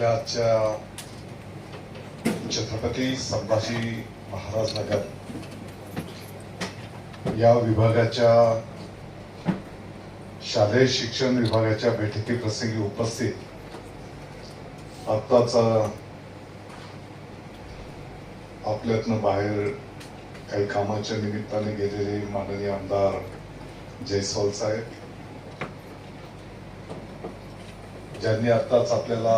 आपल्या आजच्या छत्रपती संभाजी महाराज नगर या विभागाच्या शालेय शिक्षण विभागाच्या बैठकीप्रसंगी उपस्थित आत्ताच आपल्यातनं बाहेर काही कामाच्या निमित्ताने गेलेले माननीय आमदार जयस्वाल साहेब ज्यांनी आत्ताच आपल्याला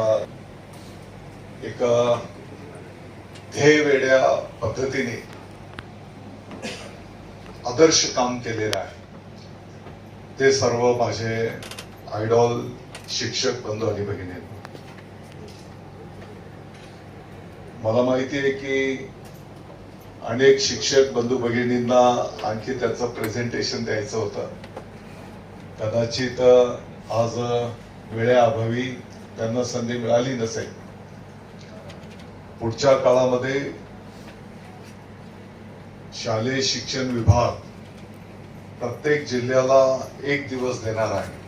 एका ध्येय वेड्या पद्धतीने आदर्श काम केलेलं आहे. ते सर्व माझे आयडॉल शिक्षक बंधू आणि भगिनी मला माहिती आहे की अनेक शिक्षक बंधू भगिनींना आणखी त्याचं प्रेझेंटेशन द्यायचं होतं. कदाचित आज वेळेअभावी त्यांना संधी मिळाली नसेल. पुढच्या काळामध्ये शालेय शिक्षण विभाग प्रत्येक जिल्ह्याला एक दिवस देणार आहे.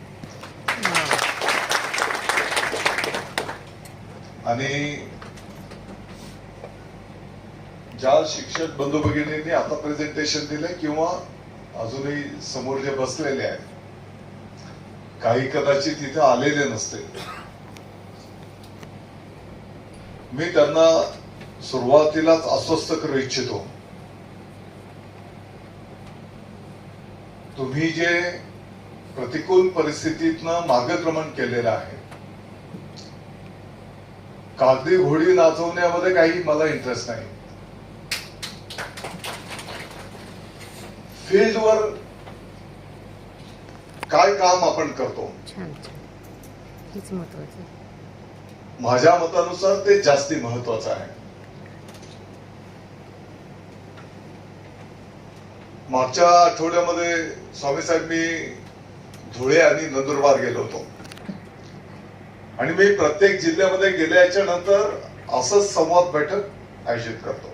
आणि ज्या शिक्षक बंधू भगिनींनी आता प्रेझेंटेशन दिले किंवा अजूनही समोर जे बसलेले आहेत काही कदाचित तिथे आलेले नसते. मी त्यांना सुरुवातीलाच अस्वस्थ करू इच्छितो. तुम्ही जे प्रतिकूल परिस्थितीतनं मार्गक्रमण केलेलं आहे कागदी घोडी नाचवण्यामध्ये काही मला इंटरेस्ट नाही. फील्डवर काय काम आपण करतो? हेच महत्वाचं माझ्या मतानुसार ते जास्ती महत्वाचं आहे. मागच्या आठवड्यामध्ये स्वामी साहेब मी धुळे आणि नंदुरबार गेलो होतो. आणि मी प्रत्येक जिल्ह्यामध्ये गेल्याच्यानंतर असंच संवाद बैठक आयोजित करतो.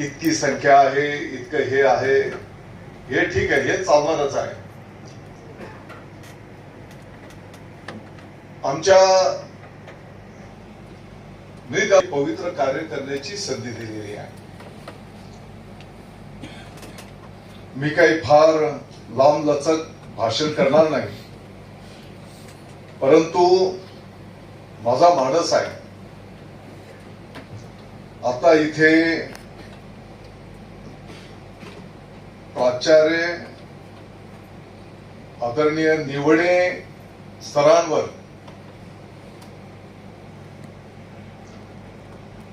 इतकी संख्या आहे इतकं हे आहे. हे ठीक आहे हे चालणारच आहे. आमच्या मी पवित्र कार्य करण्याची संधी दिलेली आहे. मी काही फार लांब लचक भाषण करणार नाही. परंतु माझा मानस आहे. आता इथे प्राचार्य आदरणीय निवडे स्तरांवर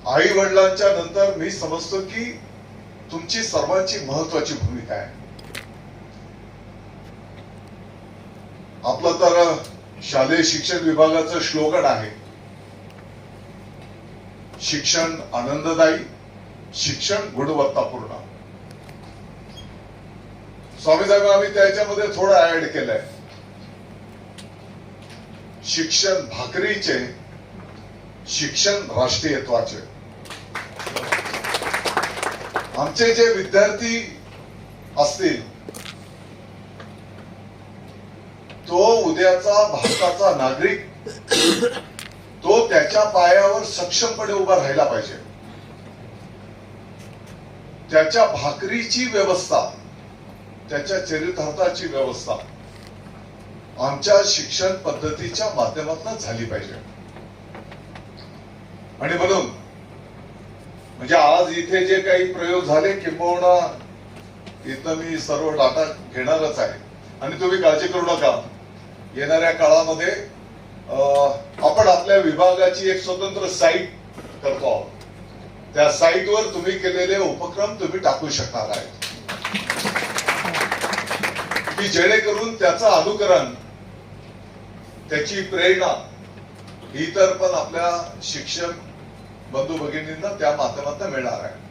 आई वडिलांच्या नंतर मी समजतो की तुमची सर्वांची महत्वाची भूमिका आहे. आपलं तर शालेय शिक्षण विभागाचं श्लोगन आहे. शिक्षण आनंददायी शिक्षण गुणवत्तापूर्ण. स्वामी साहेब आम्ही त्याच्यामध्ये थोडं ऍड केलंय. शिक्षण भाकरीचे शिक्षण राष्ट्रीयत्वाचे. आमचे जे विद्यार्थी असतील तो उद्याचा भारताचा नागरिक तो त्याच्या पायावर सक्षमपणे उभा राहिला पाहिजे. त्याच्या भाकरीची व्यवस्था त्याच्या चरितार्थाची व्यवस्था आमच्या शिक्षण पद्धतीच्या माध्यमातून झाली पाहिजे. आणि आज इथे जे काही प्रयोग झाले किंबहुना इथं मी सर्व डाटा घेणारच आहे. आणि तुम्ही काळजी करू नका. येणाऱ्या काळामध्ये आपण आपल्या विभागाची एक स्वतंत्र साईट करतो आहोत. त्या साईटवर तुम्ही केलेले उपक्रम तुम्ही टाकू शकणार आहे की जेणेकरून त्याचं अनुकरण त्याची प्रेरणा इतर पण आपल्या शिक्षक बंधू भगिनींना त्या माध्यमातून मिळणार आहे.